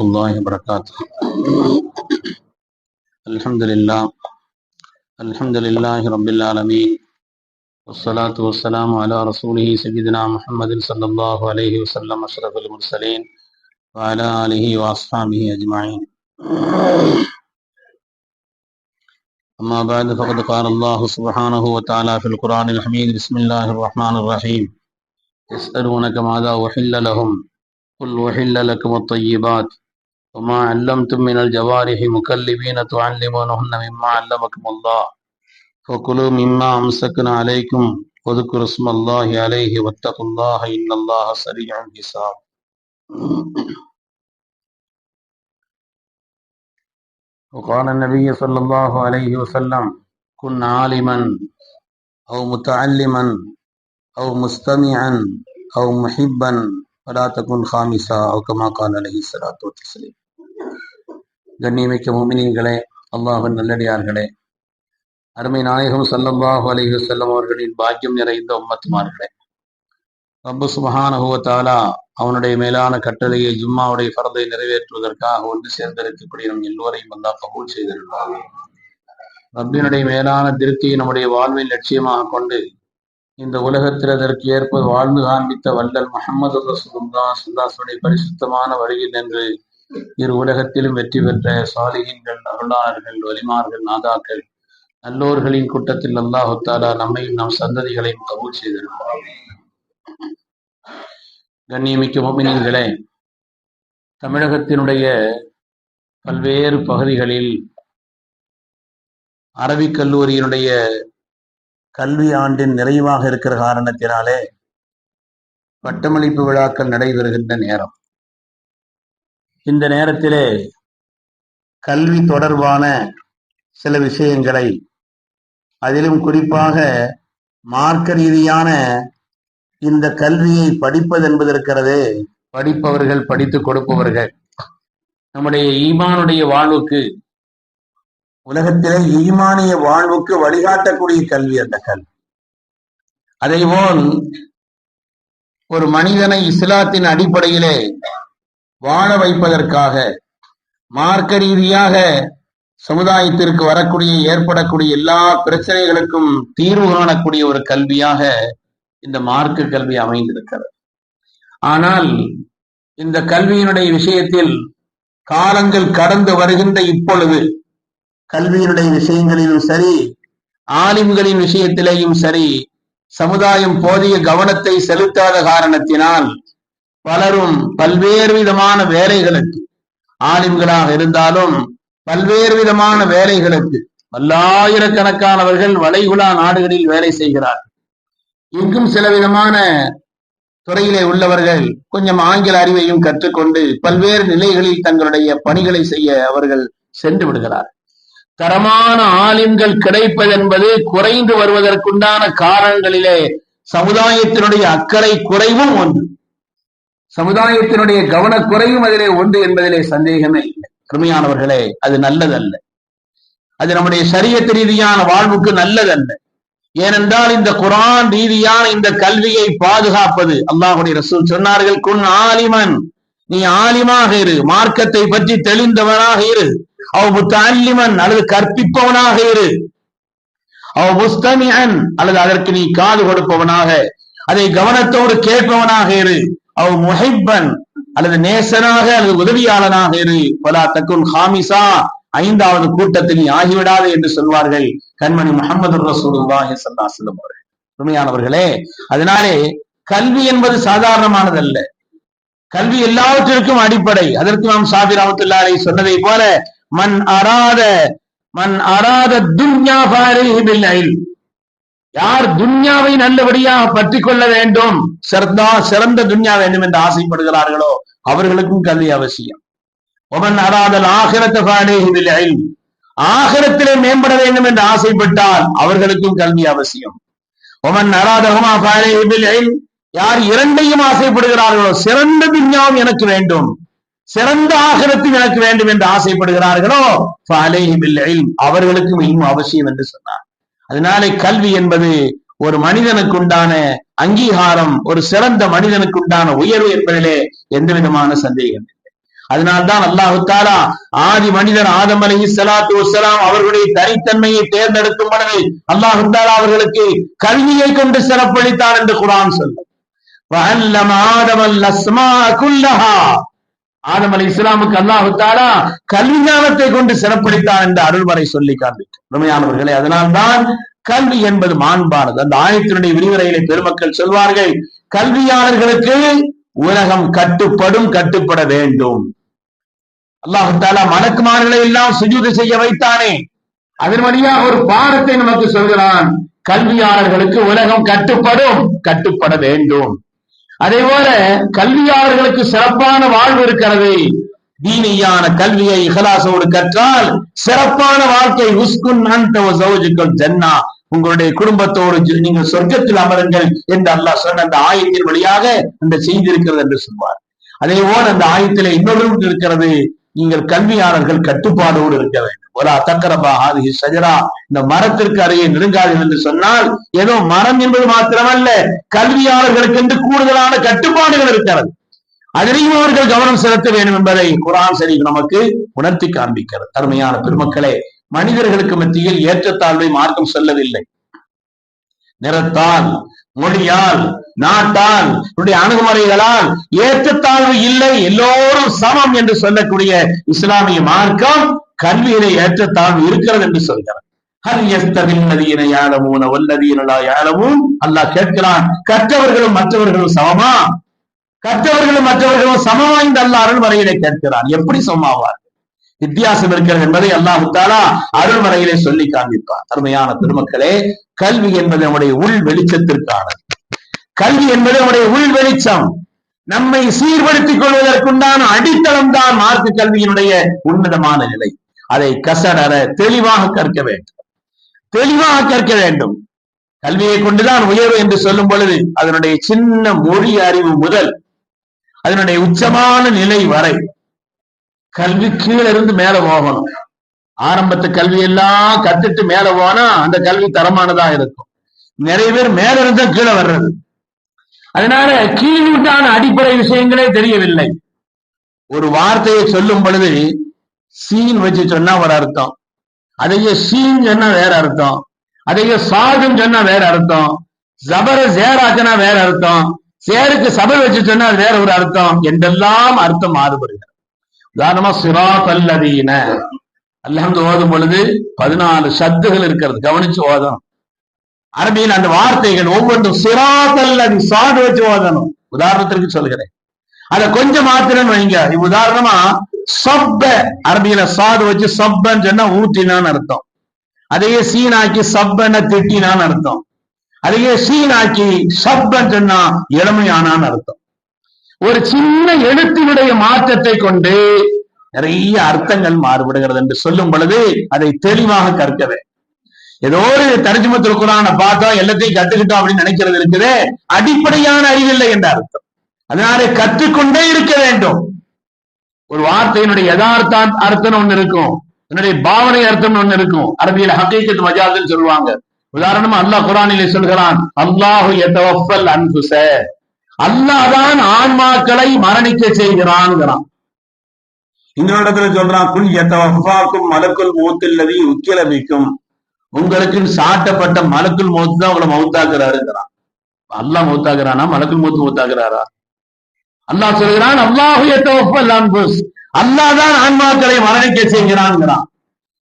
الله وبركاته. الحمد لله. الحمد لله رب العالمين. والصلاة والسلام على رسوله سيدنا محمد صلى الله عليه وسلم أشرف المرسلين وعلى آله وأصحابه أجمعين. أما بعد فقد قال الله سبحانه وتعالى في القرآن الحميد بسم الله الرحمن الرحيم. يسألونك ماذا أحل لهم؟ قل أحل لكم الطيبات. وما علمتم من الجوارح مكلبين تعلمونهن مما علمكم الله. فكلوا مما أمسكنا عليكم واذكروا اسم الله عليه واتقوا الله إن الله سريع الحساب. وقال النبي صلى الله عليه وسلم كن عالما أو متعلما أو مستمعا أو محبا ولا تكن خامسا أو كما قال عليه الصلاة والسلام. கண்ணியமிக்க மோமினியங்களே அல்லாஹின் நல்லடியார்களே. அருமை நாயகம் ஸல்லல்லாஹு அலைஹி செல்லம் அவர்களின் பாக்கியம் நிறைந்த உம்மத்துமார்களே. ரப்பு சுபஹானஹு அவனுடைய மேலான கட்டளையை ஜும்மாவுடைய பரதை நிறைவேற்றுவதற்காக ஒன்று சேர்ந்திருக்கக்கூடிய நம் எல்லோரையும் அல்லாஹ் கபூல் செய்திருந்தார் ரப்பினுடைய மேலான திருப்தியை நம்முடைய வாழ்வின் லட்சியமாக கொண்டு இந்த உலகத்தில் அதற்கு ஏற்ப வாழ்ந்து காண்பித்த வல்லல் முகமது ரசூலுல்லா சுல்லாசுடைய பரிசுத்தமான வழியில் என்று இரு உலகத்திலும் வெற்றி பெற்ற சாலிகின்கள் அருளாளர்கள் வலிமார்கள் நாதாக்கள் நல்லோர்களின் கூட்டத்தில் அல்லாஹு தாலா நம்மையும் நம் சந்ததிகளையும் கபூல் செய்திருக்கிறார் கண்ணியமிக்க மோமினியர்களே தமிழகத்தினுடைய பல்வேறு பகுதிகளில் அரபிக் கல்லூரியினுடைய கல்வி ஆண்டின் நிறைவாக இருக்கிற காரணத்தினாலே பட்டமளிப்பு விழாக்கள் நடைபெறுகின்ற நேரம். இந்த நேரத்திலே கல்வி தொடர்பான சில விஷயங்களை அதிலும் குறிப்பாக மார்க்க ரீதியான இந்த கல்வியை படிப்பது என்பது இருக்கிறது படிப்பவர்கள் படித்து கொடுப்பவர்கள். நம்முடைய ஈமானுடைய வாழ்வுக்கு உலகத்திலே ஈமானிய வாழ்வுக்கு வழிகாட்டக்கூடிய கல்வி அந்த கல்வி. அதேபோல் ஒரு மனிதனை இஸ்லாத்தின் அடிப்படையிலே வாழ வைப்பதற்காக மார்க்க ரீதியாக சமுதாயத்திற்கு வரக்கூடிய ஏற்படக்கூடிய எல்லா பிரச்சனைகளுக்கும் தீர்வு காணக்கூடிய ஒரு கல்வியாக இந்த மார்க்க கல்வி அமைந்திருக்கிறது. ஆனால் இந்த கல்வியினுடைய விஷயத்தில் காலங்கள் கடந்து வருகின்ற இப்பொழுது கல்வியினுடைய விஷயங்களிலும் சரி ஆலிம்களின் விஷயத்திலேயும் சரி சமுதாயம் போதிய கவனத்தை செலுத்தாத காரணத்தினால் பலரும் பல்வேறு விதமான வேலைகளுக்கு ஆலிம்களாக இருந்தாலும் பல்வேறு விதமான வேலைகளுக்கு பல்லாயிரக்கணக்கானவர்கள் வளைகுலா நாடுகளில் வேலை செய்கிறார்கள். இங்கும் சில விதமான துறையிலே உள்ளவர்கள் கொஞ்சம் ஆங்கில அறிவையும் கற்றுக்கொண்டு பல்வேறு நிலைகளில் தங்களுடைய பணிகளை செய்ய அவர்கள் சென்று விடுகிறார். தரமான ஆலிம்கள் கிடைப்பதென்பது குறைந்து வருவதற்குண்டான காரணங்களிலே சமுதாயத்தினுடைய அக்கறை குறைவும் ஒன்று. சமுதாயத்தினுடைய கவனக்குறையும் அதிலே உண்டு என்பதிலே சந்தேகமே இல்லை. அருமையானவர்களே அது நல்லதல்ல. அது நம்முடைய சரியத்து ரீதியான வாழ்வுக்கு நல்லதல்ல. ஏனென்றால் இந்த குரான் ரீதியான இந்த கல்வியை பாதுகாப்பது அல்லாஹுடைய ரசூல் சொன்னார்கள் குன் ஆலிமன். நீ ஆலிமாக இரு மார்க்கத்தை பற்றி தெளிந்தவனாக இரு. அவ முத்தாலிமன் அல்லது கற்பிப்பவனாக இரு. அவ முஸ்தமியன் அல்லது அதற்கு நீ காது கொடுப்பவனாக அதை கவனத்தோடு கேட்பவனாக இரு. அவ் முஹிப்பன் அல்லது நேசனாக அல்லது உதவியாளனாக இரு. பலா தக்குன் ஹாமிசா. ஐந்தாவது கூட்டத்தில் நீ ஆகிவிடாது என்று சொல்வார்கள் கண்மணி முகமது ரசூலுல்லாஹி ஸல்லல்லாஹு அவர்கள். உண்மையானவர்களே அதனாலே கல்வி என்பது சாதாரணமானதல்ல. கல்வி எல்லாவற்றிற்கும் அடிப்படை. அதற்கு நாம் சாபி ராமத்துல்லாரை சொன்னதை போல மன் அராத மன் அராத துன்யா ஃபாரிஹி யார் துன்யாவை நல்லபடியாக பற்றி கொள்ள வேண்டும்? சிறந்தா சிறந்த துன்யா வேண்டும் என்று ஆசைப்படுகிறார்களோ? அவர்களுக்கும் கல்வி அவசியம். ஒமன் அராதல் ஆகிரத்தை ஆகிரத்திலே மேம்பட வேண்டும் என்று ஆசைப்பட்டால் அவர்களுக்கும் கல்வி அவசியம். ஒமன் அராதகுமா யார் இரண்டையும் ஆசைப்படுகிறார்களோ சிறந்த துன்யாவும் எனக்கு வேண்டும். சிறந்த ஆகிரத்தும் எனக்கு வேண்டும் என்று ஆசைப்படுகிறார்களோ அவர்களுக்கும் இன்னும் அவசியம் என்று சொன்னார். அதனாலே கல்வி என்பது ஒரு மனிதனுக்கு உண்டான அங்கீகாரம் ஒரு சிறந்த மனிதனுக்கு உண்டான உயர்வு என்பதிலே எந்த விதமான சந்தேகம் இல்லை. அதனால்தான் அல்லாஹுத்தாலா ஆதி மனிதர் ஆதம் அலி சலாத்து வசலாம் அவர்களுடைய தனித்தன்மையை தேர்ந்தெடுக்கும் பொழுது அல்லாஹுத்தாலா அவர்களுக்கு கல்வியை கொண்டு சிறப்பளித்தார் என்று குரான் சொல்லும் ஆதம் அலி இஸ்லாமுக்கு அல்லாஹு கல்வி ஞானத்தை கொண்டு சிறப்பளித்தான் என்று அருள்வரை சொல்லி காண்பிக்கும் உண்மையானவர்களே அதனால்தான் கல்வி என்பது மாண்பானது. அந்த ஆயத்தினுடைய விரிவுரையிலே பெருமக்கள் சொல்வார்கள் கல்வியாளர்களுக்கு உலகம் கட்டுப்படும் கட்டுப்பட வேண்டும். அல்லாஹாலா மணக்குமார்களை மலக்குமார்களை எல்லாம் சுஜூது செய்ய வைத்தானே. அதன் வழியா ஒரு பாடத்தை நமக்கு சொல்கிறான் கல்வியாளர்களுக்கு உலகம் கட்டுப்படும் கட்டுப்பட வேண்டும். அதே போல கல்வியாளர்களுக்கு சிறப்பான வாழ்வு இருக்கிறது. தீனியான கல்வியை இகலாசோடு கற்றால் சிறப்பான வாழ்க்கை. உஸ்குன் ஜன்னா. உங்களுடைய குடும்பத்தோடு நீங்கள் சொர்க்கத்தில் அமருங்கள் என்று அல்லாஹ் சொன்ன அந்த ஆயத்தின் வழியாக அந்த செய்தி இருக்கிறது என்று சொல்வார். அதே போல அந்த ஆயத்திலே இன்னொரு இருக்கிறது. நீங்கள் கல்வியாளர்கள் கட்டுப்பாடோடு இருக்க வேண்டும். ஒரு அத்தக்கரபா ஆதி சஜரா. இந்த மரத்திற்கு அருகே நெருங்காதீர்கள் என்று சொன்னால் ஏதோ மரம் என்பது மாத்திரமல்ல கல்வியாளர்களுக்கு என்று கூடுதலான கட்டுப்பாடுகள் இருக்கிறது. அதிலையும் அவர்கள் கவனம் செலுத்த வேண்டும் என்பதை குரான் சரி நமக்கு உணர்த்தி காண்பிக்கிறது. அருமையான பெருமக்களே மனிதர்களுக்கு மத்தியில் ஏற்றத்தாழ்வை மார்க்கம் சொல்லவில்லை. நிறத்தால் மொழியால் நாட்டால் அணுகுமுறைகளால் ஏற்றத்தாழ்வு இல்லை. எல்லோரும் சமம் என்று சொல்லக்கூடிய இஸ்லாமிய மார்க்கம் கல்வியிலே ஏற்றத்தாழ்வு இருக்கிறது என்று சொல்கிறார். ஹல் நதியினை யாழமூன வல்லதீனலா யாழமும் அல்லாஹ் கேட்கிறான் கற்றவர்களும் மற்றவர்களும் சமமா? கற்றவர்களும் மற்றவர்களும் சமமா இந்த அல்லாஹ் அருள்மறையிலே கேட்கிறான் எப்படி சமமாவார்? வித்தியாசம் இருக்கிறது என்பதை அல்லாஹு தாலா அருள்மறையிலே சொல்லி காண்பிப்பார். அருமையான பெருமக்களே கல்வி என்பது நம்முடைய உள் வெளிச்சத்திற்கானது. கல்வி என்பது நம்முடைய உள் வெளிச்சம். நம்மை சீர்படுத்திக் கொள்வதற்குண்டான அடித்தளம் தான் மார்க்கு கல்வியினுடைய உன்னதமான நிலை. அதை கசடர தெளிவாக கற்க வேண்டும். தெளிவாக கற்க வேண்டும். கல்வியை கொண்டுதான் உயர்வு என்று சொல்லும் பொழுது அதனுடைய சின்ன மொழி அறிவு முதல் அதனுடைய உச்சமான நிலை வரை கல்வி கீழே இருந்து மேல போகணும். ஆரம்பத்து கல்வி எல்லாம் கத்துட்டு மேல போனா அந்த கல்வி தரமானதா இருக்கும். நிறைய பேர் மேல இருந்தா கீழே வர்றது. அதனால கீழ்வுட்டான அடிப்படை விஷயங்களே தெரியவில்லை. ஒரு வார்த்தையை சொல்லும் பொழுது சீன் வச்சு சொன்னா ஒரு அர்த்தம். அதையே சீன் சொன்னா வேற அர்த்தம். அதையே சாதுன்னு சொன்னா வேற அர்த்தம். ஜபர சேராச்சுன்னா வேற அர்த்தம். சேருக்கு சபை வச்சு சொன்னா அது வேற ஒரு அர்த்தம். என்றெல்லாம் அர்த்தம் மாறுபடுகிறது. உதாரணமா சிரா அல்லதீன அல்லாந்து ஓதும் பொழுது பதினாலு சத்துகள் இருக்கிறது. கவனிச்சு ஓதணும். அரபியில் அந்த வார்த்தைகள் ஒவ்வொன்றும் சிரா அல்லது சாடு வச்சு ஓதணும். உதாரணத்திற்கு சொல்கிறேன். அதை கொஞ்சம் மாத்திரம் வைங்க. உதாரணமா சப்ப அரபியில சாது வச்சு சப்பன்னு சொன்னா ஊற்றினான்னு அர்த்தம். அதையே சீனாக்கி சப்பன திட்டினான்னு அர்த்தம். அதையே சீனாக்கி சப்பன் சொன்னா இளமையானான்னு அர்த்தம். ஒரு சின்ன எழுத்தினுடைய மாற்றத்தை கொண்டு நிறைய அர்த்தங்கள் மாறுபடுகிறது என்று சொல்லும் பொழுது அதை தெளிவாக கற்கவே ஏதோ ஒரு தரிஜமத்தில் குரான பார்த்தோம் எல்லாத்தையும் கத்துக்கிட்டோம் அப்படின்னு நினைக்கிறது இருக்குது. அடிப்படையான அறிவில்லை என்ற அர்த்தம். அதனால கற்றுக்கொண்டே இருக்க வேண்டும். ஒரு வார்த்தையினுடைய யதார்த்த அர்த்தம் ஒண்ணு இருக்கும். என்னுடைய பாவனை அர்த்தம் ஒண்ணு இருக்கும். அரபியில் ஹக்கீக்கத் மஜாதுன்னு சொல்லுவாங்க. உதாரணமா அல்லாஹ் குரானிலே சொல்கிறான் அல்லாஹு எத்தவஃபல் அன்புச அல்லாதான் ஆன்மாக்களை மரணிக்க செய்கிறான்ங்கிறான் இன்னொரு இடத்துல சொல்றான் குல் எத்தவஃபாக்கும் மலக்குள் மூத்தில்லதி உக்கிலமிக்கும் உங்களுக்கு சாட்டப்பட்ட மலக்குள் மூத்து தான் உங்களை மௌத்தாக்குறாருங்கிறான். அல்லாஹ் மௌத்தாக்குறானா? மலக்குள் மூத்து மௌத்தாக்குறாரா? அல்லாஹ் சொல்கிறான் அல்லாஹு எத்தவஃபல் அன்புஸ் அல்லாதான் ஆன்மாக்களை மரணிக்க செய்கிறான்ங்கிறான்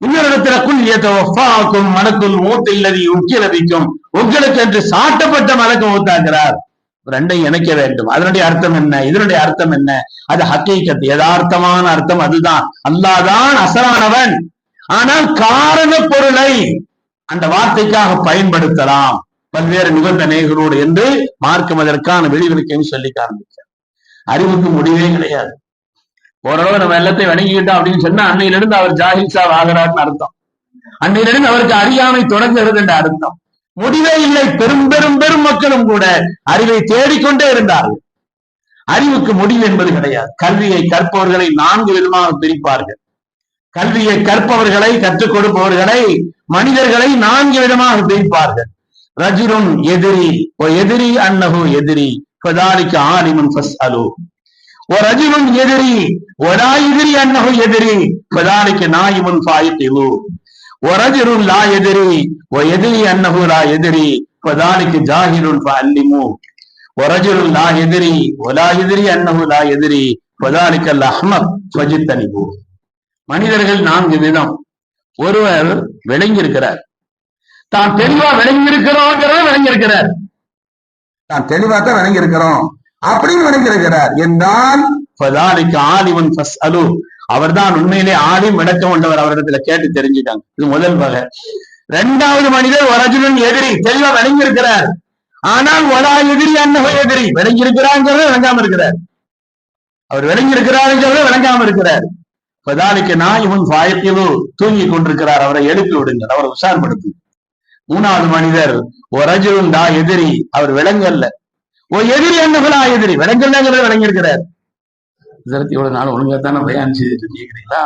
இன்னொரு இடத்துல குல் எத்தவஃபாக்கும் மனக்குள் மூத்து இல்லதி உக்கிலமிக்கும் உங்களுக்கு என்று சாட்டப்பட்ட மலக்கு மௌத்தாக்குறார். ரெண்டையும் இணைக்க வேண்டும். அதனுடைய அர்த்தம் என்ன? இதனுடைய அர்த்தம் என்ன? அது ஹக்கீக்கத்து யதார்த்தமான அர்த்தம் அதுதான். அல்லாதான் அசரானவன். ஆனால் காரண பொருளை அந்த வார்த்தைக்காக பயன்படுத்தலாம். பல்வேறு நிபந்தனைகளோடு என்று மார்க்கம் அதற்கான வெளிவிலக்கையும் சொல்லி காண்பிச்சார் அறிவுக்கு முடிவே கிடையாது. ஓரளவு நம்ம எல்லாத்தையும் வணங்கிக்கிட்டோம் அப்படின்னு சொன்னா அன்னையிலிருந்து அவர் ஜாஹில்சா ஆகிறார்னு அர்த்தம். அன்னையிலிருந்து அவருக்கு அறியாமை தொடங்குகிறது என்று அர்த்தம். முடிவே இல்லை. பெரும் பெரும் பெரும் மக்களும் கூட அறிவை தேடிக்கொண்டே இருந்தார்கள். அறிவுக்கு முடிவு என்பது கிடையாது. கல்வியை கற்பவர்களை நான்கு விதமாக பிரிப்பார்கள். கல்வியை கற்பவர்களை கற்றுக் கொடுப்பவர்களை மனிதர்களை நான்கு விதமாக பிரிப்பார்கள். ரஜுரும் எதிரி ஓ எதிரி அன்னகு எதிரி. ஃபதாலிக்க ஆலிமுன் ஃபஸ்அலு ஓ ரஜுரும் எதிரி ஒலா எதிரி அன்னஹு எதிரி ஃபதாலிக்க நாயிமுன் ஃபாயித்திலு ஓ ரஜுரும் லா எதிரி ஓ எதிரி அன்னஹு லா எதிரி ஃபதாலிக்க ஜாஹிலுன் ஃபஅல்லிமு ورجل لا يدري ولا يدري انه لا يدري وذلك الاحمق فجتنبوه மனிதர்கள் நான்கு விதம் ஒருவர் விளங்கியிருக்கிறார் தான் தெளிவா விளங்கியிருக்கிறோங்கிறத விளங்கியிருக்கிறார் நான் தெளிவா தான் விளங்கியிருக்கிறோம் அப்படின்னு விளங்கியிருக்கிறார் என்றால் ஆதிவன் அலு அவர் அவர்தான் உண்மையிலே ஆதி விளக்கம் கொண்டவர் அவரிடத்துல கேட்டு தெரிஞ்சுட்டாங்க. இது முதல் வகை. இரண்டாவது மனிதர் ஒரஜுனன் எதிரி தெளிவா விளங்கியிருக்கிறார் ஆனால் ஒலா எதிரி அன்னகோ எதிரி. விளங்கியிருக்கிறாங்கிறத விளங்காம இருக்கிறார். அவர் விளங்கியிருக்கிறாருங்கிறத விளங்காம இருக்கிறார். பதாலிக்கு நான் இவன் பாயத்திலு தூங்கி கொண்டிருக்கிறார். அவரை எழுப்பி விடுங்கள். அவரை உஷார்படுத்து மூணாவது மனிதர் ஒரஜுன் தா எதிரி அவர் விளங்கல்ல ஓ எதிரி அன்னகளா எதிரி. விலங்கல்லங்கிறத விளங்கியிருக்கிறார். இதற்கு இவ்வளவு நாள் ஒழுங்காத்தான பயன் செய்துட்டு கேக்குறீங்களா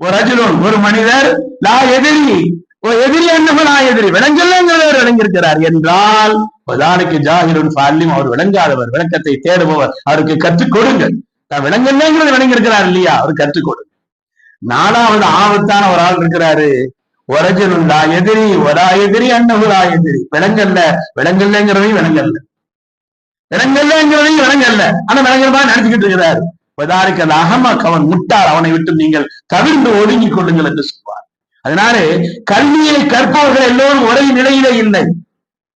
ஒரு அஜுலோன் ஒரு மனிதர் லா எதிரி. ஓ எதிரி அன்னகளா எதிரி. விளங்கல்லங்கிறவர் விளங்கியிருக்கிறார். என்றால் பதானுக்கு ஜாகிருன் ஃபாலிம் அவர் விளங்காதவர். விளக்கத்தை தேடுபவர். அவருக்கு கற்றுக் கொடுங்க தான் விளங்கல்லைங்கிறது விளங்கியிருக்கிறார் இல்லையா? அவர் கற்றுக் கொடுங்க நாலாவது ஆபத்தான ஒரு ஆள் இருக்கிறாரு. ஒரஜனுண்டா எதிரி ஒரா எதிரி அன்னகுலா எதிரி. விளங்கல்ல விலங்கல்லங்கிறதையும் விலங்கல்ல. விலங்கல்லங்கிறதையும் விலங்கல்ல. ஆனா விளங்கல் மாதிரி நினைச்சுக்கிட்டு இருக்கிறாரு. பதாருக்கு அந்த அகமக் அவன் முட்டார் அவனை விட்டு நீங்கள் தவிர்ந்து ஒதுங்கிக் கொள்ளுங்கள் என்று சொல்வார். அதனால கல்வியை கற்பவர்கள் எல்லோரும் ஒரே நிலையிலே இல்லை.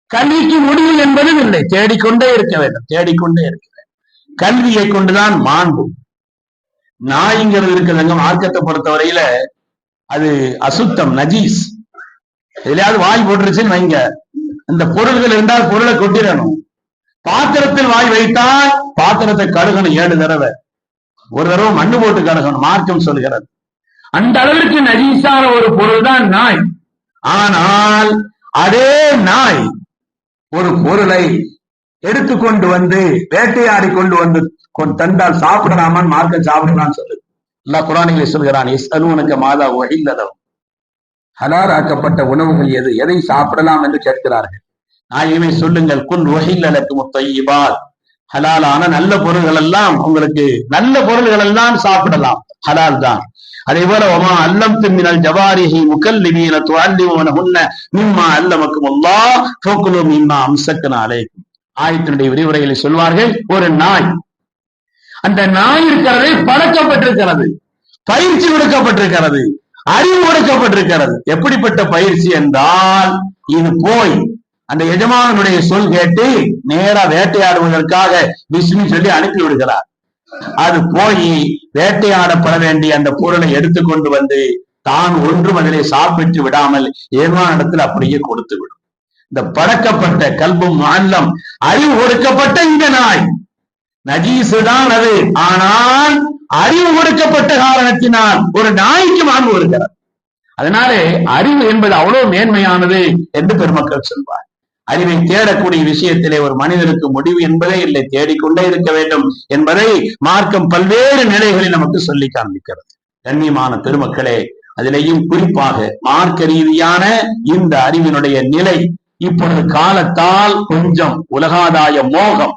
கல்விக்கு முடிவு என்பதும் இல்லை. தேடிக்கொண்டே இருக்க வேண்டும். தேடிக்கொண்டே இருக்க வேண்டும். கல்வியை கொண்டுதான் மாண்பு நாய்ங்கிறது இருக்குதுங்க மார்க்கத்தை பொறுத்தவரையில அது அசுத்தம் நஜீஸ். எதையாவது வாய் போட்டுருச்சுன்னு வைங்க. அந்த பொருள்கள் இருந்தால் பொருளை கொட்டிடணும். பாத்திரத்தில் வாய் வைத்தால் பாத்திரத்தை கழுகணும் ஏழு தடவை. ஒரு தடவை மண்ணு போட்டு கழுகணும் மார்க்கம் சொல்கிறது. அந்த அளவிற்கு நஜீஸான ஒரு பொருள் தான் நாய். ஆனால் அதே நாய் ஒரு பொருளை எடுத்துக்கொண்டு வந்து வேட்டையாடி கொண்டு வந்து தந்தால் சாப்பிடலாமான்னு மார்க்கம் சாப்பிடலாம்னு சொல்லுது. அல்லா குரானிலே சொல்கிறான் எஸ் அலுவனுக்கு மாதா வழிந்ததம் ஹலால் ஆக்கப்பட்ட உணவுகள் எது? எதை சாப்பிடலாம் என்று கேட்கிறார்கள். நாயுமே சொல்லுங்கள் குன் வகைகளுக்கு முத்தையிபால் ஹலாலான நல்ல பொருள்கள் எல்லாம் உங்களுக்கு நல்ல பொருள்கள் எல்லாம் சாப்பிடலாம். ஹலால் தான். அதே போல ஒமா அல்லம் திம்மினல் ஜவாரிஹி முக்கல்லிமீன துவல்லிமன முன்ன மிம்மா அல்லமக்கும் அல்லா ஃபோக்குலு மிம்மா அம்சக்கன அலைக்கும். ஆயத்தினுடைய விரிவுரைகளை சொல்வார்கள் ஒரு நாய் அந்த நாய் இருக்கிறது பழக்கப்பட்டிருக்கிறது பயிற்சி கொடுக்கப்பட்டிருக்கிறது. அறிவு கொடுக்கப்பட்டிருக்கிறது. எப்படிப்பட்ட பயிற்சி என்றால் இது போய் அந்த எஜமானுடைய சொல் கேட்டு நேரா வேட்டையாடுவதற்காக விஷ்ணு சொல்லி அனுப்பி விடுகிறார் அது போய் வேட்டையாடப்பட வேண்டிய அந்த பொருளை எடுத்துக்கொண்டு வந்து தான் ஒன்றும் அதிலே சாப்பிட்டு விடாமல் ஏமானிடத்தில் அப்படியே கொடுத்து விடும் இந்த பழக்கப்பட்ட கல்பும் மாநிலம் அறிவு கொடுக்கப்பட்ட இந்த நாய். நஜீசு தான் அது ஆனால் அறிவு கொடுக்கப்பட்ட காரணத்தினால் ஒரு நாய்க்கு மாண்பு வருகிறார் அதனாலே அறிவு என்பது அவ்வளவு மேன்மையானது என்று பெருமக்கள் சொல்வார் அறிவை தேடக்கூடிய விஷயத்திலே ஒரு மனிதனுக்கு முடிவு என்பதே இல்லை. தேடிக்கொண்டே இருக்க வேண்டும் என்பதை மார்க்கம் பல்வேறு நிலைகளில் நமக்கு சொல்லி காண்பிக்கிறது. கண்ணியமான பெருமக்களே அதிலேயும் குறிப்பாக மார்க்க ரீதியான இந்த அறிவினுடைய நிலை இப்பொழுது காலத்தால் கொஞ்சம் உலகாதாய மோகம்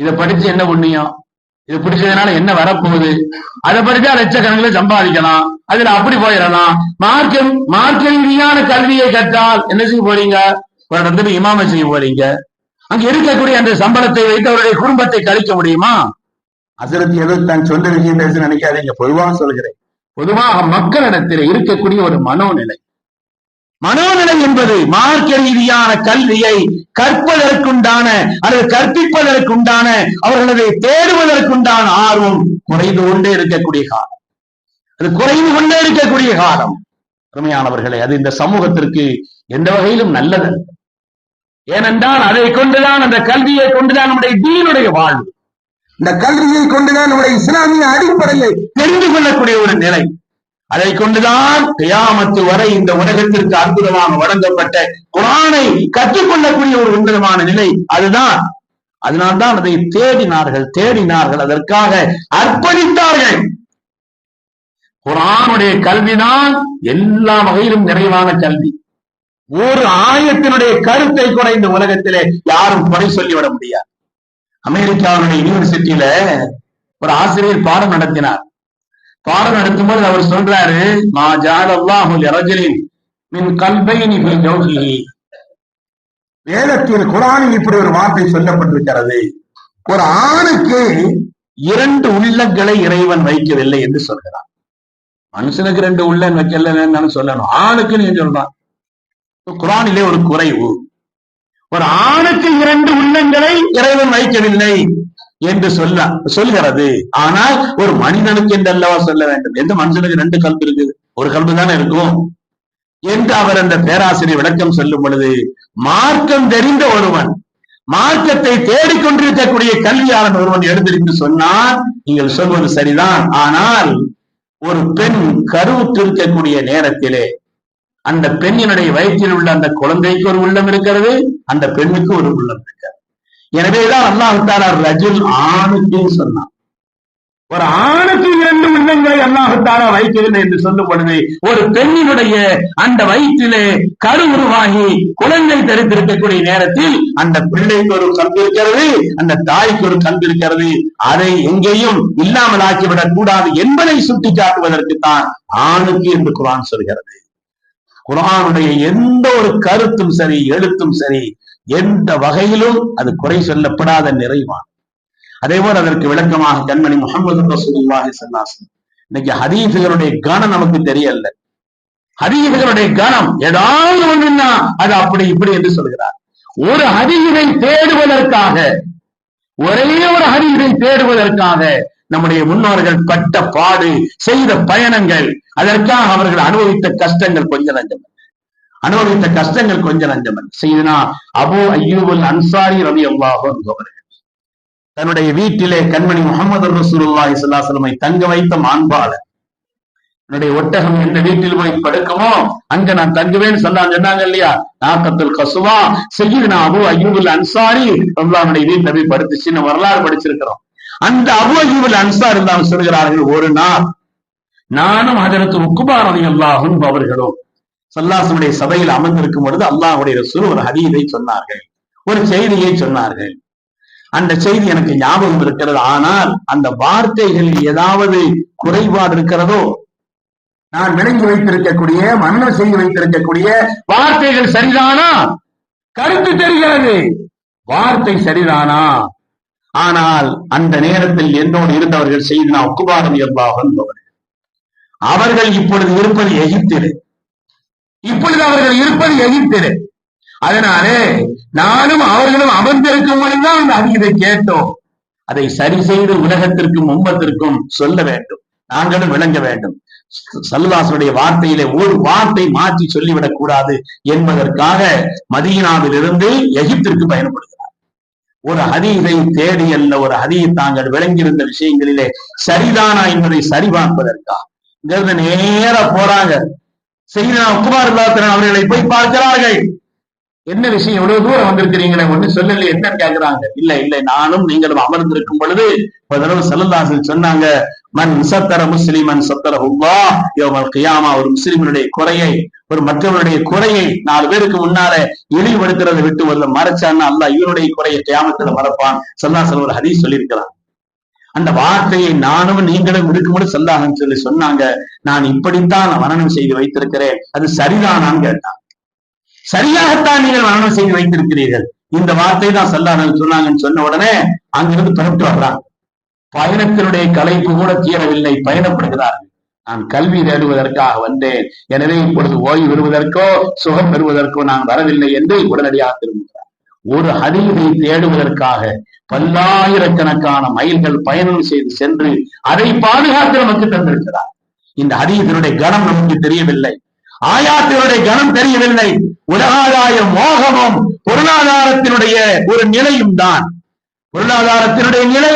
இதை படிச்சு என்ன புண்ணியம்? இது பிடிச்சதுனால என்ன வரப்போகுது? அதை படிச்சா லட்சக்கணக்கில் சம்பாதிக்கலாம். அதுல அப்படி போயிடலாம். மார்க்கம் மார்க்க ரீதியான கல்வியை கற்றால் என்ன செய்ய போறீங்க? ஒரு இடத்துல இமாம செய்ய போறீங்க. அங்க இருக்கக்கூடிய அந்த சம்பளத்தை வைத்து அவருடைய குடும்பத்தை கழிக்க முடியுமா? அசரத்து ஏதோ தான் சொந்த விஷயம் பேச நினைக்காதீங்க. பொதுவாக சொல்கிறேன். பொதுவாக மக்களிடத்தில் இருக்கக்கூடிய ஒரு மனோநிலை. மனோநிலை என்பது மார்க்க ரீதியான கல்வியை கற்பதற்குண்டான அல்லது கற்பிப்பதற்குண்டான அவர்களது தேடுவதற்குண்டான ஆர்வம் குறைந்து கொண்டே இருக்கக்கூடிய காலம். அது குறைந்து கொண்டே இருக்கக்கூடிய காலம். அருமையானவர்களே அது இந்த சமூகத்திற்கு எந்த வகையிலும் நல்லது. ஏனென்றால் அதை கொண்டுதான் அந்த கல்வியை கொண்டுதான் நம்முடைய தீனுடைய வாழ்வு. இந்த கல்வியை கொண்டுதான் நம்முடைய இஸ்லாமிய அடிப்படையை தெரிந்து கொள்ளக்கூடிய ஒரு நிலை. அதை கொண்டுதான் கியாமத்து வரை இந்த உலகத்திற்கு அற்புதமாக வழங்கப்பட்ட குரானை கற்றுக்கொள்ளக்கூடிய ஒரு உன்னதமான நிலை அதுதான். அதனால்தான் அதை தேடினார்கள் தேடினார்கள் அதற்காக அர்ப்பணித்தார்கள். குரானுடைய கல்விதான் எல்லா வகையிலும் நிறைவான கல்வி. ஒரு ஆயத்தினுடைய கருத்தை கூட இந்த உலகத்திலே யாரும் குறை சொல்லிவிட முடியாது. அமெரிக்காவுடைய யூனிவர்சிட்டியில ஒரு ஆசிரியர் பாடம் நடத்தினார். பாடம் நடத்தும்போது அவர் சொல்றாரு மா ஜாலல்லாஹுல் லிரஜலின் மின் கல்பைனி ஃபி ஜௌஹிஹி. வேதத்தில் குரானில் இப்படி ஒரு வார்த்தை சொல்லப்பட்டிருக்கிறது. ஒரு ஆணுக்கு இரண்டு உள்ளங்களை இறைவன் வைக்கவில்லை என்று சொல்கிறான். மனுஷனுக்கு ரெண்டு உள்ளம் வைக்கலன்னு சொல்லணும். ஆணுக்கு நீ சொல்றான்? குரானிலே ஒரு குறைவு. ஒரு ஆணுக்கு இரண்டு உள்ளங்களை இறைவன் வைக்கவில்லை. என்று சொல்ல சொல்கிறது. ஆனால் ஒரு மனிதனுக்கு என்று அல்லவா சொல்ல வேண்டும்? எந்த மனுஷனுக்கு ரெண்டு கல்வி இருக்குது? ஒரு கல்வி தானே இருக்கும்? என்று அவர் அந்த பேராசிரியர் விளக்கம் சொல்லும் பொழுது மார்க்கம் தெரிந்த ஒருவன் மார்க்கத்தை தேடிக்கொண்டிருக்கக்கூடிய கல்வியாளன் ஒருவன் எழுந்திருந்து சொன்னால் நீங்கள் சொல்வது சரிதான். ஆனால் ஒரு பெண் கருவுற்றிருக்கக்கூடிய நேரத்திலே அந்த பெண்ணினுடைய வயிற்றில் உள்ள அந்த குழந்தைக்கு ஒரு உள்ளம் இருக்கிறது அந்த பெண்ணுக்கு ஒரு உள்ளம் இருக்கிறது. எனவேதான் அல்லாஹ் தாலா ரஜுல் ஆணுக்கும் சொன்னான். ஒரு ஆணுக்கு இரண்டு உள்ளங்களை அல்லாஹுத்தாரா வைக்கவில்லை என்று சொல்லப்படுது ஒரு பெண்ணினுடைய அந்த வயிற்றிலே கரு உருவாகி குழந்தை தெரிந்திருக்கக்கூடிய நேரத்தில் அந்த பிள்ளைக்கு ஒரு கல்வி இருக்கிறது அந்த தாய்க்கு ஒரு கல்வி இருக்கிறது. அதை எங்கேயும் இல்லாமல் ஆக்கிவிடக் கூடாது என்பதை சுட்டி காட்டுவதற்குத்தான் ஆணுக்கு என்று குரான் சொல்கிறது. குரானுடைய எந்த ஒரு கருத்தும் சரி எழுத்தும் சரி எந்த வகையிலும் அது குறை சொல்லப்படாத நிறைவான் அதே போல் அதற்கு விளக்கமாக கண்மணி முகமது ரசூலுல்லாஹி சல்லாசன் இன்னைக்கு ஹதீசுகளுடைய கணம் நமக்கு தெரியல. ஹதீசுகளுடைய கணம் ஏதாவது ஒண்ணுன்னா அது அப்படி இப்படி என்று சொல்கிறார். ஒரு ஹதீஸை தேடுவதற்காக ஒரே ஒரு ஹதீஸை தேடுவதற்காக நம்முடைய முன்னோர்கள் பட்ட பாடு செய்த பயணங்கள் அதற்காக அவர்கள் அனுபவித்த கஷ்டங்கள் கொஞ்சம் நஞ்சம். அனுபவித்த கஷ்டங்கள் கொஞ்சம் நஞ்சமன். செய்தனா அபு ஐயூபுல் அன்சாரி ரவி அல்லாஹ் என்பவர்கள் தன்னுடைய வீட்டிலே கண்மணி முகமது ரசூல்லா இஸ்லாசலமை தங்க வைத்த மாண்பாளர் என்னுடைய ஒட்டகம் எந்த வீட்டில் போய் படுக்குமோ அங்க நான் தங்குவேன்னு சொன்னாங்க சொன்னாங்க இல்லையா? நாக்கத்தில் கசுவா செய்யுது நான் அபு ஐயூபுல் அன்சாரி ரம்லானுடைய வீட்டில் போய் படுத்துச்சுன்னு வரலாறு படிச்சிருக்கிறோம். அந்த அபு ஐயூபுல் அன்சாரி தான் சொல்கிறார்கள் ஒரு நாள் நானும் அதற்கு உக்குபாரதி அல்லாஹும் அவர்களும் சல்லாசனுடைய சபையில் அமர்ந்திருக்கும் பொழுது அல்லாஹுடைய ரசூல் ஒரு ஹதீதை சொன்னார்கள். ஒரு செய்தியை சொன்னார்கள். அந்த செய்தி எனக்கு ஞாபகம் இருக்கிறது. ஆனால் அந்த வார்த்தைகளில் ஏதாவது குறைபாடு இருக்கிறதோ? நான் விளங்கி வைத்திருக்கக்கூடிய மன்னர் செய்து வைத்திருக்கக்கூடிய வார்த்தைகள் சரிதானா? கருத்து தெரிகிறது. வார்த்தை சரிதானா? ஆனால் அந்த நேரத்தில் என்னோடு இருந்தவர்கள் செய்தினா உக்குபாரம் என்பாக அவர்கள் இப்பொழுது இருப்பது எகிப்திலே. இப்பொழுது அவர்கள் இருப்பது எகிப்திலே. அதனாலே நானும் அவர்களும் அமர்ந்திருக்கும் தான் அந்த இதை கேட்டோம். அதை சரி செய்து உலகத்திற்கும் உம்மத்திற்கும் சொல்ல வேண்டும். நாங்களும் விளங்க வேண்டும். சல்வாசனுடைய வார்த்தையிலே ஒரு வார்த்தை மாற்றி சொல்லிவிடக் கூடாது என்பதற்காக மதீனாவிலிருந்து எகிப்திற்கு பயணப்படுகிறார். ஒரு ஹதீதை தேடி அல்ல ஒரு ஹதியை தாங்கள் விளங்கியிருந்த விஷயங்களிலே சரிதானா என்பதை சரி பார்ப்பதற்கா? இங்கிருந்து நேர போறாங்க. செய்தினா உக்குமார் அவர்களை போய் பார்க்கிறார்கள். என்ன விஷயம்? இவ்வளவு தூரம் வந்திருக்கிறீங்களே ஒண்ணு சொல்லல என்ன கேக்குறாங்க? இல்ல இல்ல நானும் நீங்களும் அமர்ந்திருக்கும் பொழுது ஒரு செல்லதாசன் சொன்னாங்க மன் முசத்தர முஸ்லிமன் சத்தர உல்லா யோமல் கியாமா ஒரு முஸ்லிமனுடைய குறையை ஒரு மற்றவருடைய குறையை நாலு பேருக்கு முன்னால இழிவுபடுத்துறதை விட்டு ஒரு மறைச்சான்னா அல்ல இவனுடைய குறையை கியாமத்துல மறப்பான். சல்லாசன் ஒரு ஹரி சொல்லியிருக்கிறான். அந்த வார்த்தையை நானும் நீங்களும் இருக்கும்போது சொல்லாகன்னு சொல்லி சொன்னாங்க. நான் இப்படித்தான் மரணம் செய்து வைத்திருக்கிறேன். அது சரிதானான்னு கேட்டான் சரியாகத்தான் நீங்கள் மரணம் செய்து வைத்திருக்கிறீர்கள். இந்த வார்த்தை தான் சொல்லாதன்னு சொன்னாங்கன்னு சொன்ன உடனே அங்கிருந்து புறப்பட்டு வர்றாங்க. பயணத்தினுடைய கலைப்பு கூட தீரவில்லை பயணப்படுகிறார்கள். நான் கல்வி தேடுவதற்காக வந்தேன். எனவே இப்பொழுது ஓய்வு பெறுவதற்கோ சுகம் பெறுவதற்கோ நான் வரவில்லை என்று உடனடியாக திரும்புகிறார். ஒரு ஹதீதை தேடுவதற்காக பல்லாயிரக்கணக்கான மைல்கள் பயணம் செய்து சென்று அதை பாதுகாத்து நமக்கு தந்திருக்கிறார். இந்த ஹதீதனுடைய கணம் நமக்கு தெரியவில்லை. ஆயாத்தினுடைய கனம் தெரியவில்லை. உலகாதாய மோகமும் பொருளாதாரத்தினுடைய ஒரு நிலையும் தான். பொருளாதாரத்தினுடைய நிலை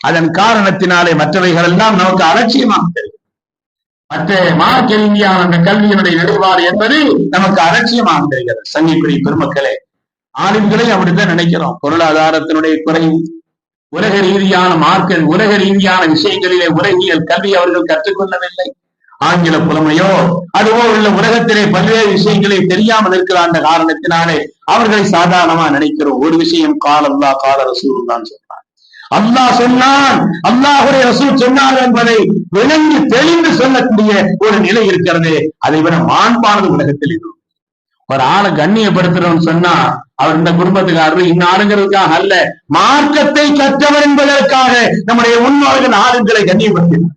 அதன் காரணத்தினாலே மற்றவைகள் எல்லாம் நமக்கு அலட்சியமாக தெரியும். மற்ற மார்க்க ரீதியான அந்த கல்வியினுடைய நிலைப்பாடு என்பது நமக்கு அலட்சியமாக தெரிகிறது. சங்கிக்குரிய பெருமக்களே ஆளுங்களை அப்படித்தான் நினைக்கிறோம். பொருளாதாரத்தினுடைய குறைவு உலக ரீதியான மார்க்க உலக ரீதியான விஷயங்களிலே உலகியல் கல்வி அவர்கள் கற்றுக்கொள்ளவில்லை. ஆங்கில புலமையோ அதுவோ உள்ள உலகத்திலே பல்வேறு விஷயங்களை தெரியாமல் இருக்கிற அந்த காரணத்தினாலே அவர்களை சாதாரணமா நினைக்கிறோம். ஒரு விஷயம் கால் அல்லா கால ரசூல் தான் சொல்றான் அல்லாஹ் சொன்னான் அல்லாஹுடைய ரசூல் சொன்னார் என்பதை விளங்கி தெளிந்து சொல்லக்கூடிய ஒரு நிலை இருக்கிறது. அதை விட மாண்பானது உலகத்தில் இருக்கும். ஒரு ஆளை கண்ணியப்படுத்துறோம்னு சொன்னா அவர் இந்த குடும்பத்துக்காரர் இன்னும் ஆளுங்கிறதுக்காக அல்ல மார்க்கத்தை கற்றவர் என்பதற்காக நம்முடைய முன்னோர்கள் ஆளுங்களை கண்ணியப்படுத்தினார்.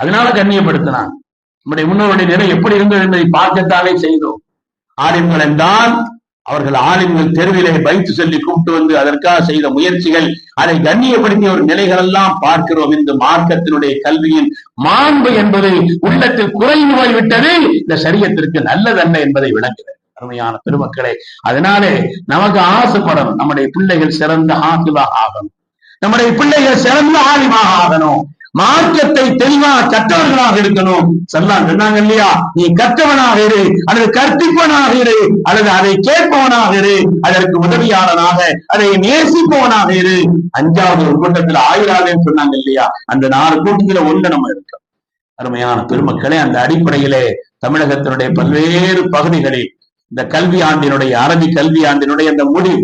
அதனால கண்ணியப்படுத்தினான் நம்முடைய முன்னோருடைய நிலை எப்படி இருந்தது என்பதை பார்க்கத்தாலே செய்தோம். ஆலிம்கள் என்றால் அவர்கள் ஆலிம்கள் தெருவிலே வைத்து சொல்லி கூப்பிட்டு வந்து அதற்காக செய்த முயற்சிகள் அதை கண்ணியப்படுத்திய ஒரு நிலைகளெல்லாம் பார்க்கிறோம். இந்த மார்க்கத்தினுடைய கல்வியின் மாண்பு என்பது உள்ளத்தில் குறைந்து போய்விட்டது. இந்த சரியத்திற்கு நல்லதல்ல என்பதை விளங்குகிறது அருமையான பெருமக்களே அதனாலே நமக்கு ஆசைப்படணும். நம்முடைய பிள்ளைகள் சிறந்த ஆசிலாக ஆகணும். நம்முடைய பிள்ளைகள் சிறந்த ஆலிமாக ஆகணும். மாற்றத்தை தெளிவா கற்றவர்களாக இருக்கணும். சொல்லாம் சொன்னாங்க இல்லையா? நீ கற்றவனாக இரு அல்லது கற்பிப்பவனாக இரு அல்லது அதை கேட்பவனாக இரு அதற்கு உதவியாளனாக அதை நேசிப்பவனாக இரு. அஞ்சாவது ஒரு கூட்டத்துல ஆயிராதுன்னு சொன்னாங்க இல்லையா? அந்த நாலு கூட்டத்துல ஒன்று நம்ம இருக்கோம். அருமையான பெருமக்களே அந்த அடிப்படையிலே தமிழகத்தினுடைய பல்வேறு பகுதிகளில் இந்த கல்வி ஆண்டினுடைய அரபி கல்வி ஆண்டினுடைய அந்த முடிவு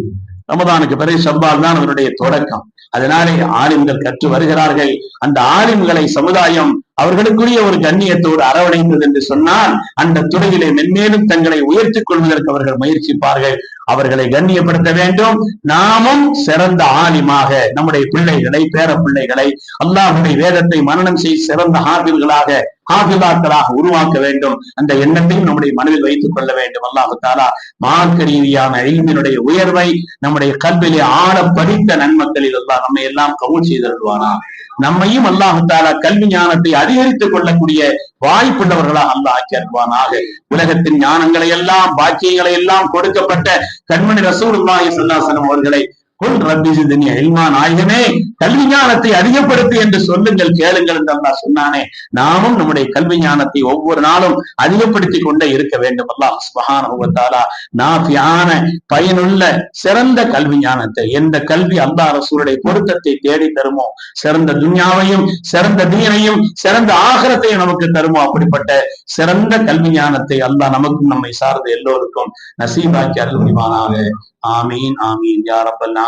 ரமதானுக்கு பிறகு சவ்வால் தான் அதனுடைய தொடக்கம். அதனாலே ஆலிம்கள் கற்று வருகிறார்கள். அந்த ஆலிம்களை சமுதாயம் அவர்களுக்குரிய ஒரு கண்ணியத்தோடு அரவணைந்தது என்று சொன்னால் அந்த துறையிலே மென்மேலும் தங்களை உயர்த்திக் கொள்வதற்கு அவர்கள் முயற்சிப்பார்கள். அவர்களை கண்ணியப்படுத்த வேண்டும். நாமும் சிறந்த ஆலிமாக நம்முடைய பிள்ளைகளை பேர பிள்ளைகளை அல்லாஹுடைய வேதத்தை மரணம் செய்து சிறந்த ஆபில்களாக ஆபிலாக்களாக உருவாக்க வேண்டும். அந்த எண்ணத்தையும் நம்முடைய மனதில் வைத்துக் கொள்ள வேண்டும். அல்லாஹு தாலா மார்க்க ரீதியான எளிமையினுடைய உயர்வை நம்முடைய கல்வியிலே ஆழ படித்த நன்மக்களில் எல்லாம் நம்மை எல்லாம் கவுல் செய்தருவானா நம்மையும் அல்லாஹு தாலா கல்வி ஞானத்தை அதிகரித்துக் கொள்ளக்கூடிய வாய்ப்புள்ளவர்களாக அல்லாஹ் ஆக்கி அருள்வானாக. உலகத்தின் ஞானங்களை எல்லாம் பாக்கியங்களை எல்லாம் கொடுக்கப்பட்ட கண்மணி ரசூலுல்லாஹி சுல்லாசனம் அவர்களை குல் ரப்பி ஜித்னி இல்மா நாயகமே கல்வி ஞானத்தை அதிகப்படுத்து என்று சொல்லுங்கள் கேளுங்கள் என்று அல்லாஹ் சொன்னானே. நாமும் நம்முடைய கல்வி ஞானத்தை ஒவ்வொரு நாளும் அதிகப்படுத்திக் கொண்டே இருக்க வேண்டும். அல்லாஹ் சுபஹான வ பயனுள்ள சிறந்த கல்வி ஞானத்தை எந்த கல்வி அல்லா ரசூலுடைய பொருத்தத்தை தேடி தருமோ சிறந்த துன்யாவையும் சிறந்த தீனையும் சிறந்த ஆகரத்தையும் நமக்கு தருமோ அப்படிப்பட்ட சிறந்த கல்வி ஞானத்தை அல்லாஹ் நமக்கும் நம்மை சார்ந்த எல்லோருக்கும் நசீபாக்கி அருள் புரிவானாக ஆமீன். ஆமீன் யாரப்பெல்லாம்